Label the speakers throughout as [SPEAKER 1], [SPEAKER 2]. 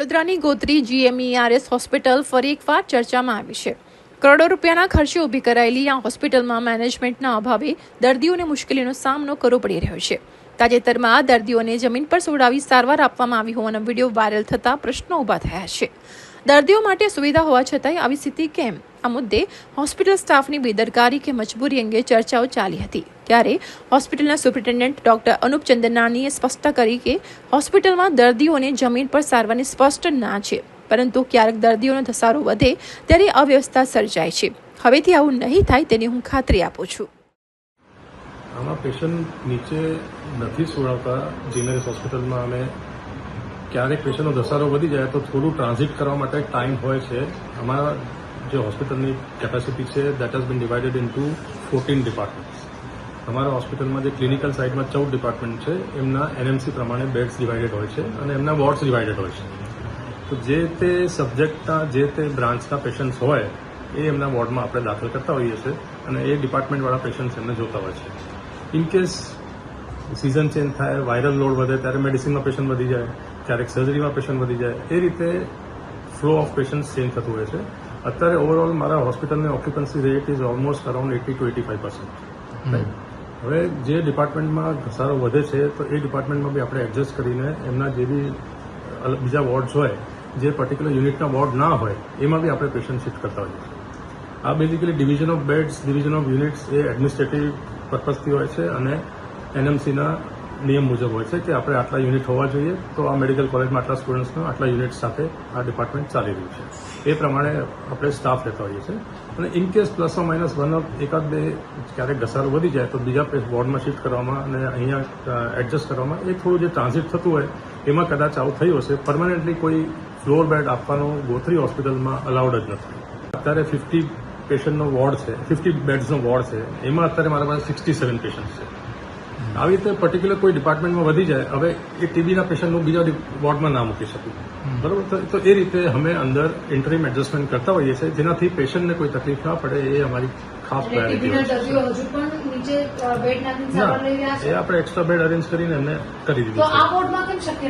[SPEAKER 1] વડોદરાની Gotri GMERS hospital ફરી એકવાર ચર્ચામાં આવી છે. કરોડો રૂપિયાના ખર્ચે ઊભી કરાયેલી આ હોસ્પિટલમાં મેનેજમેન્ટના અભાવે દર્દીઓને મુશ્કેલીનો સામનો કરવો પડી રહ્યો છે. તાજેતરમાં દર્દીઓને જમીન પર સોડાવી સારવાર આપવામાં આવી હોવાનો વીડિયો વાયરલ થતા પ્રશ્નો ઊભા થયા છે. દર્દીઓ માટે સુવિધા હોવા છતાંય આવી સ્થિતિ કેમ? આ મુદ્દે હોસ્પિટલ સ્ટાફની બેદરકારી કે મજબૂરી અંગે ચર્ચાઓ ચાલી હતી. ત્યારે હોસ્પિટલના સુપ્રિન્ટેન્ડન્ટ ડોક્ટર અનુપ ચંદનાનીએ સ્પષ્ટતા કરી કે હોસ્પિટલમાં દર્દીઓને જમીન પર સારવારની સ્પષ્ટ ના છે. પરંતુ ક્યારેક દર્દીઓનો ધસારો વધે ત્યારે અવ્યવસ્થા સર્જાય છે. હવેથી આવું નહીં થાય તેની હું ખાતરી આપું છું.
[SPEAKER 2] આમાં પેશન્ટ નીચે નથી સોડાવતા જીનરીસ હોસ્પિટલમાં અમે ક્યારેક પેશન્ટનો ધસારો વધી જાય તો થોડું ટ્રાન્ઝિટ કરવા માટે ટાઈમ હોય છે. અમારા જે હોસ્પિટલની કેપેસિટી છે that has been divided in to fourteen departments અમારા હોસ્પિટલમાં જે ક્લિનિકલ સાઇડમાં ચૌદ ડિપાર્ટમેન્ટ છે, એમના એનએમસી પ્રમાણે બેડ્સ ડિવાઇડેડ હોય છે અને એમના વોર્ડ્સ ડિવાઇડેડ હોય છે. તો જે તે સબ્જેક્ટના જે તે બ્રાન્ચના પેશન્ટ્સ હોય, એ એમના વોર્ડમાં આપણે દાખલ કરતા હોઈએ છીએ અને એ ડિપાર્ટમેન્ટવાળા પેશન્ટ્સ એમને જોતા હોય છે. ઇન કેસ સિઝન ચેન્જ થાય વાયરલ લોડ વધે, ત્યારે મેડિસિનમાં પેશન્ટ વધી જાય ક્યારેક સર્જરીમાં પેશન્ટ વધી જાય એ રીતે ફ્લો ઓફ પેશન્ટ ચેન્જ થતું હોય છે. અત્યારે ઓવરઓલ મારા હોસ્પિટલની occupancy rate is almost around eighty to eighty five percent હવે જે ડિપાર્ટમેન્ટમાં ઘસારો વધે છે તો એ ડિપાર્ટમેન્ટમાં બી આપણે એડજસ્ટ કરીને એમના જે બી બીજા વોર્ડ્સ હોય જે પર્ટિક્યુલર યુનિટના વોર્ડ ના હોય એમાં બી આપણે પેશન્ટ શિફ્ટ કરતા હોઈએ છીએ. આ basically division of beds division of units A administrative પર્પઝથી હોય છે અને એનએમસીના નિયમ મુજબ હોય છે કે આપણે આટલા યુનિટ હોવા જોઈએ, તો આ મેડિકલ કોલેજમાં આટલા સ્ટુડન્ટ્સનું આટલા યુનિટ સાથે આ ડિપાર્ટમેન્ટ ચાલી રહ્યું છે. એ પ્રમાણે આપણે સ્ટાફ લેતા હોઈએ છીએ. અને in case plus or minus one of એકાદ બે ક્યારેક ઘસારો વધી જાય, તો બીજા વોર્ડમાં શિફ્ટ કરવામાં અને અહીંયા એડજસ્ટ કરવામાં એ થોડું જે ટ્રાન્ઝિટ થતું હોય, એમાં કદાચ આવું થયું હશે. પરમાનન્ટલી કોઈ ફ્લોર બેડ આપવાનો ગોથરી હોસ્પિટલમાં અલાઉડ જ નથી. અત્યારે ફિફ્ટી પેશન્ટનો વોર્ડ છે ફિફ્ટી બેડ્સનો વોર્ડ છે. એમાં અત્યારે મારા પાસે સિક્સટી સેવન પેશન્ટ છે. આવી રીતે પર્ટિક્યુલર કોઈ ડિપાર્ટમેન્ટમાં વધી જાય હવે એ ટીબીના પેશન્ટનું બીજા વોર્ડમાં ના મૂકી શકું. બરોબર? તો- તો એ રીતે અમે અંદર ઇન્ટરીમ એડજસ્ટમેન્ટ કરતા હોઈએ છીએ જેનાથી પેશન્ટને કોઈ તકલીફ ના પડે એ અમારી ખાસ પ્રાયોરિટી એ આપણે એક્સ્ટ્રા બેડ અરેન્જ કરીને એમને કરી દીધું છે.
[SPEAKER 3] શક્ય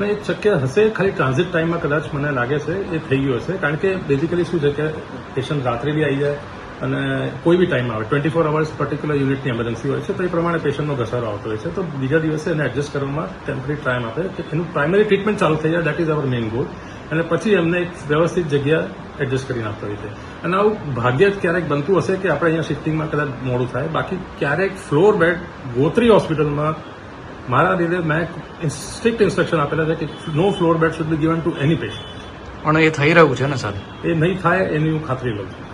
[SPEAKER 2] નહીં એ શક્ય હશે ખાલી ટ્રાન્ઝિટ ટાઈમમાં કદાચ મને લાગે છે એ થઈ ગયું હશે કારણ કે બેઝિકલી શું છે કે પેશન્ટ રાત્રે બી આવી જાય અને કોઈ બી ટાઈમ આવે ટ્વેન્ટી ફોર અવર્સ પર્ટિક્યુલર યુનિટની એમરજન્સી હોય છે તો એ પ્રમાણે પેશન્ટનો ઘસારો આવતો હોય છે. તો બીજા દિવસે એને એડજસ્ટ કરવામાં ટેમ્પરરી ટાઈમ આપે. કે એનું પ્રાઇમરી ટ્રીટમેન્ટ ચાલુ થઈ જાય that is our main goal અને પછી એમને એક વ્યવસ્થિત જગ્યા એડજસ્ટ કરીને આપતા હોય છે. અને આવું ભાગ્યે જ ક્યારેક બનતું હશે કે આપણે અહીંયા શિફ્ટિંગમાં કદાચ મોડું થાય. બાકી ક્યારેક ફ્લોર બેડ ગોત્રી હોસ્પિટલમાં મારા લીધે મેં સ્ટ્રિક્ટ ઇન્સ્ટ્રક્શન આપેલા છે કે no floor bed should be given to any patient
[SPEAKER 4] પણ એ થઈ રહ્યું છે ને સર
[SPEAKER 2] એ નહીં થાય એની હું ખાતરી લઉં છું.